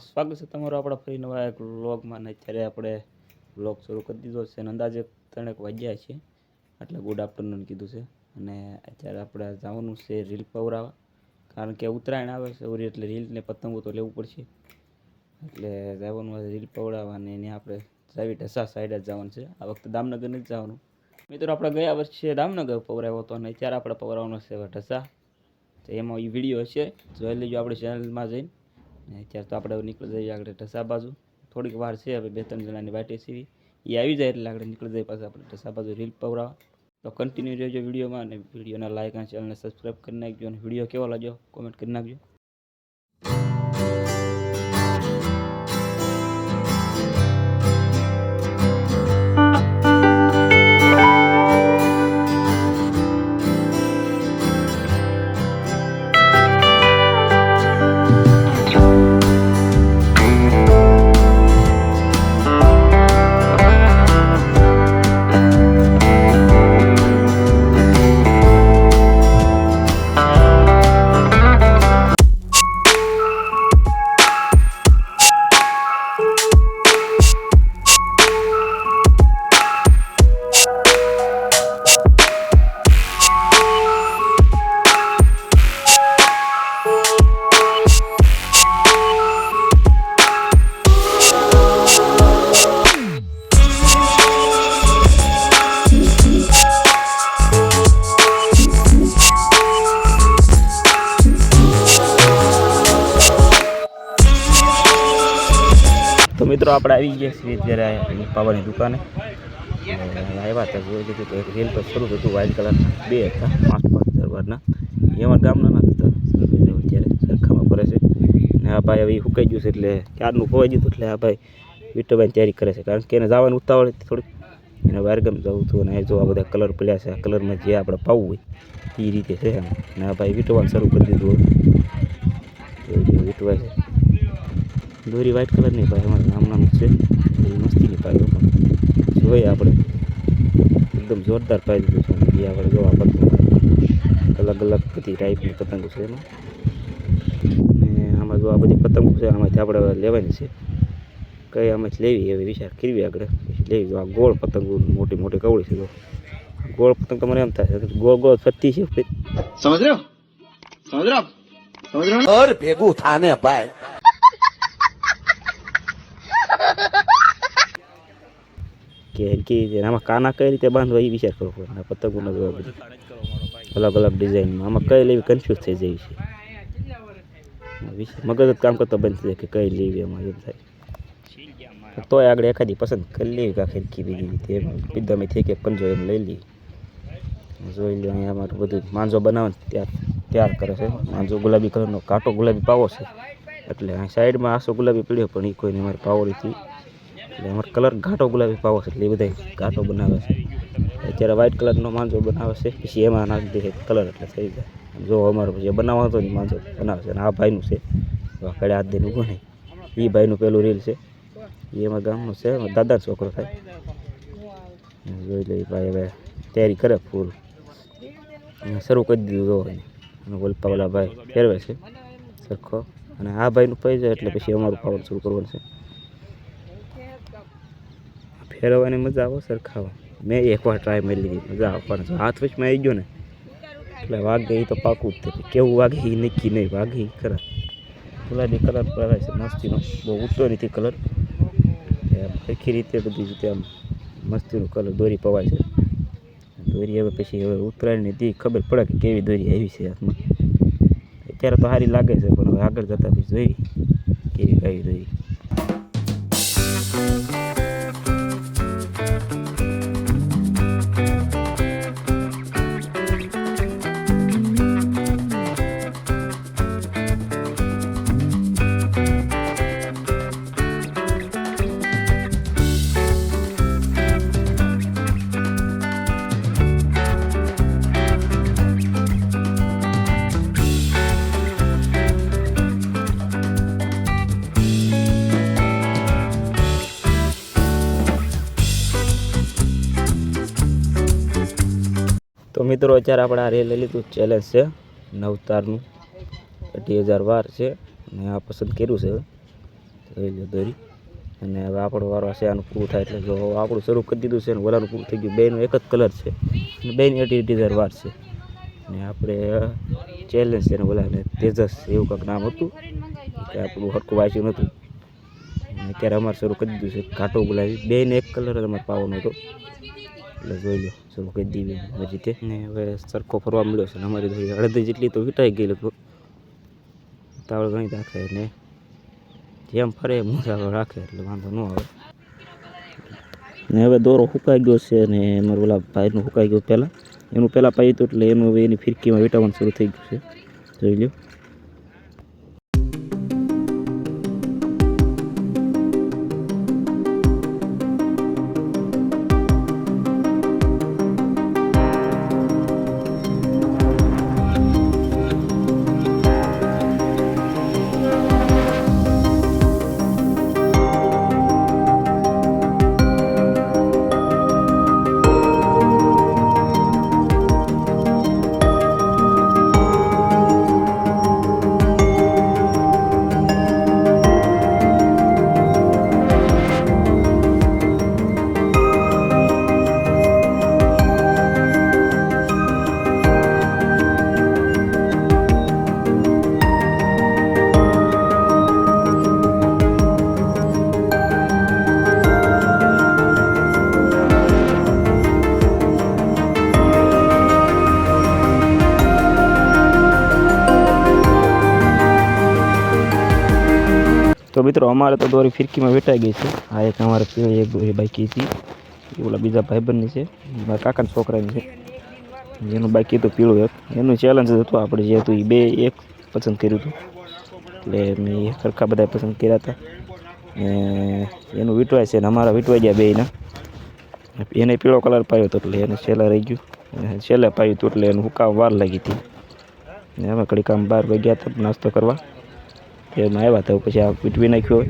સ્વાગત છે તમારું આપણા ફરી નવા એક વ્લોગમાં. ને અત્યારે આપણે વ્લોગ શરૂ કરી દીધો છે અને અંદાજે ત્રણેક વાગ્યા છે. એટલે ગુડ આફ્ટરનૂન કીધું છે. અને અત્યારે આપણે જવાનું છે રીલ પવરાવા કારણ કે ઉત્તરાયણ આવે છે ઉરી, એટલે રીલ ને પતંગો તો લેવું પડશે. એટલે જવાનું રીલ પવડાવવા અને એને આપણે જાવી ઢસા સાઈડ જ જવાનું છે. આ વખતે દામનગર નથી જવાનું. મિત્રો, આપણે ગયા વર્ષે દામનગર પવરાવ્યો હતો અને અત્યારે આપણે પવરાવવાનો છે ઢસા તો એમાં એ વીડિયો હશે. જોઈ લેજો આપણી ચેનલમાં જઈને. ને અત્યારે તો આપણે નીકળી જઈએ આગળ ઢસા બાજુ. થોડીક વાર છે, હવે બે ત્રણ જણાની વાટી સીવી એ આવી જાય એટલે આગળ નીકળી જાય પાછા આપણે ઢસા બાજુ રીલ પવરાવા. તો કન્ટિન્યુ રહેજો વિડીયોમાં અને વિડીયોના લાઇક અને ચેનલને સબસ્ક્રાઈબ કરી નાખજો અને વીડિયો કેવો લાગ્યો કોમેન્ટ કરી નાખજો. મિત્રો, આપણે આવી ગયા છીએ અત્યારે પાવાની દુકાને. આવ્યા હતા, જોઈ લીધું તો રેલ પર શરૂ હતું વ્હાઇટ કલર બે હતા, પાંચ પાંચ દરબારના એ અમારા ગામના નથી અત્યારે સરખામાં ફરે છે. અને આ ભાઈ હવે સુકાઈ ગયું છે, એટલે ક્યારનું ખોવાઈ ગયું એટલે આ ભાઈ વિઠ્ઠલભાઈ તૈયારી કરે છે. કારણ કે એને જવાનું ઉતાવળ થોડીક. એને વારગમ જવું હતું અને જો આ બધા કલર પડ્યા છે, આ કલરમાં જે આપણે પાવું હોય એ રીતે છે અને આ ભાઈ વીટવાનું શરૂ કરી દીધું વિટવાય છે દોરી વ્હાઇટ કલરની ભાઈ અમારે નામ નામ છે. મસ્તીની પાયો પણ. જોઈએ આપણે. એકદમ જોરદાર પાઈ દીધું છે. એ આપણે જોવા પડતું અલગ અલગ બધી ટાઈપની પતંગો છે એમાં. અને આમાં જો આ બધી પતંગો છે આમાંથી આપણે લેવાની છે. કઈ આમાંથી લેવી એવી વિચાર કરવી આગળ. લેવી. જો આ ગોળ પતંગ મોટી મોટી કવળી છે જો. ગોળ પતંગ તમારે એમ થાય. ગોળ ગોળ ફરતી છે સમજ રહ્યો? સમજ રહ્યો? સમજ રહ્યો? ભેગું થાને ભાઈ. કે હરકી રીતે આમાં કાના કઈ રીતે બાંધવા એ વિચાર કરવો પડે. આ પતંગોનો જોવા બધું. અલગ અલગ ડિઝાઇનમાં. આમાં કઈ લેવી કન્ફ્યુઝ થઈ જાય છે. મગજ જ કામ કરતો બંધ થઈ જાય કે કઈ લેવી એમાં એમ થાય. તોય આગળ એખાદી પસંદ કરી લેવી કાંઈ ખીરકી બીજી રીતે એમ. પીધામાં થઈ કે પંજો એમ લઈ લઈએ જોઈ લો અહીંયા અમારું બધું માંજો બનાવવાનું તૈયાર તૈયાર કરે છે. માંજો ગુલાબી કલરનો કાંટો ગુલાબી પાવો છે. એટલે સાઈડમાં આસો ગુલાબી પીળ્યો પણ એ કોઈને મારે પાવો નથી એટલે અમારે કલર ઘાટો ગુલાબી પાવો છે એટલે એ બધા ઘાટો બનાવે છે. અત્યારે વ્હાઇટ કલરનો માંજો બનાવે છે, પછી એમાં નાખી દે કલર એટલે થઈ જાય. જો અમારો પછી બનાવવાનો હતો ને માંજો બનાવે છે. અને આ ભાઈનું છે કડે હાથ દઈને ઊભો નહીં. એ ભાઈનું પેલું રીલ છે. એ એમાં ગામનું છે દાદાનો છોકરો થાય. જોઈ લે ભાઈ હવે તૈયારી કરે ફૂલ શરૂ કરી દીધું જો અને વલપાવાલા ભાઈ ફેરવે છે સરખો. અને આ ભાઈનું પૈ જાય એટલે પછી અમારું પાવર શરૂ કરવાનું છે. ફેરવવાની મજા આવે સરખાવા મેં એકવાર ટ્રાય મારી લીધી, મજા આવે. પણ હાથ વચમાં આવી ગયો ને, એટલે વાગે એ તો પાકું જ તે કેવું વાગે એ નક્કી નહીં, વાગે એ ખરા. ગુલાબી કલર પહેરાય છે, મસ્તીનો. બહુ ઊંચો નથી કલર. સરખી રીતે બધી રીતે આમ મસ્તીનો કલર દોરી પવાય છે. દોરી હવે પછી હવે ઉત્તરાયણની દી ખબર પડે કે કેવી દોરી આવી છે હાથમાં. અત્યારે તો સારી લાગે છે, પણ આગળ જતાં પછી જોઈ કેવી આવી દોરી. તો મિત્રો, અત્યારે આપણે આ રેલ લીધું ચેલેન્જ છે. નવતારનું. અઢી હજાર વાર છે. અને આ પસંદ કર્યું છે. જોઈ દોરી. અને હવે આપણો વારો છે, આનું પૂરું થાય એટલે જો આપણું શરૂ કરી દીધું છે અને ઓલાનું પૂરું થઈ ગયું. બેનો એક જ કલર છે. અને બેની અઢી અઢી હજાર વાર છે. અને આપણે ચેલેન્જ છે ને ઓલાને તેજસ એવું કંઈક નામ હતું. કે આપણું હરકું વાંચ્યું નહોતું. અત્યારે અમારે શરૂ કરી દીધું છે. ઘાટો બોલાવી. બેને એક કલર જ અમારે પાવાનો હતો. એટલે જોઈ લો શરૂ કરી દીધી હજી રીતે ને હવે સરખો ફરવા મળ્યો છે અમારી થોડી અડધી જેટલી તો વિટાઈ ગઈ લગભગ. તાવળ ઘણી રાખે ને જેમ ફરે એમ મુસાફર રાખે એટલે વાંધો ન આવે. ને હવે દોરો સુકાઈ ગયો છે ને અમારું ઓલા ભાઈનું સુકાઈ ગયું પહેલાં. એનું પહેલાં પાયું હતું એટલે એનું હવે એની ફિરકીમાં વીટાવાનું શરૂ થઈ ગયું છે. જોઈ લ્યો. મિત્રો, અમારે તો દોરી ફિરકીમાં વેટાઈ ગઈ છે. આ એક અમારે પીળી એક દોરી બાકી હતી. એ ઓલા બીજા ભાઈબંધની છે. મારા કાકાના છોકરાની છે. જેનું બાકી હતું પીળું એક. એનું ચેલેન્જ હતું આપણે જે હતું એ બે એક પસંદ કર્યું હતું. એટલે મેં એ સરખા બધા પસંદ કર્યા હતા. ને એનું વીટવાય છે ને અમારા વીટવાઈ ગયા બેના એને પીળો કલર પાયો હતો એટલે એને છેલ્લા રહી ગયું. છેલ્લા પાયું હતું એટલે એનું હુકાવા વાર લાગી હતી. ને અમે ઘડી કામ બહાર ગયા હતા નાસ્તો કરવા. એમાં આવ્યા તો પછી આ પીટવી નાખ્યો.